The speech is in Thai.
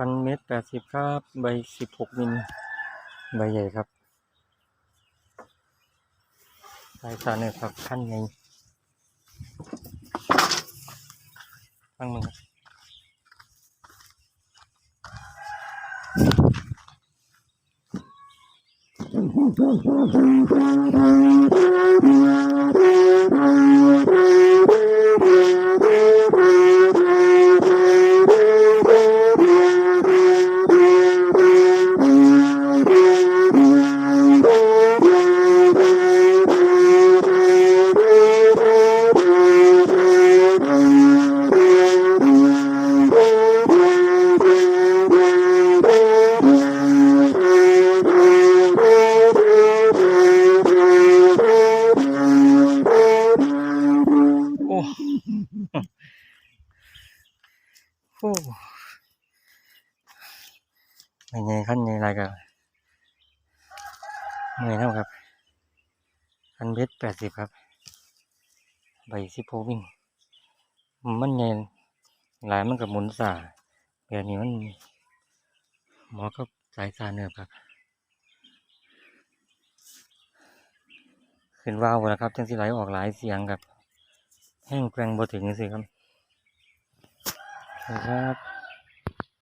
คันเม็ดแปดสิบครับ ใบสิบหกมิลใบใหญ่ครับสายสารเนี่ยครับขั้นไงตั้งมือครับ ไม่ไงขั้นไงอะไรกันเมื่อยแล้วครับคันเม็ดแปดสิบครับ ใบสิบหกมิลมันไงหลายมันกับหมุนสาแบบนี้มันหมอก็สายสาเนื้อครับ ขึ้นวาวแล้วครับจังสิไหลออกหลายเสียงครับ แห้งแกรงบ่ถึงสิครับ রাত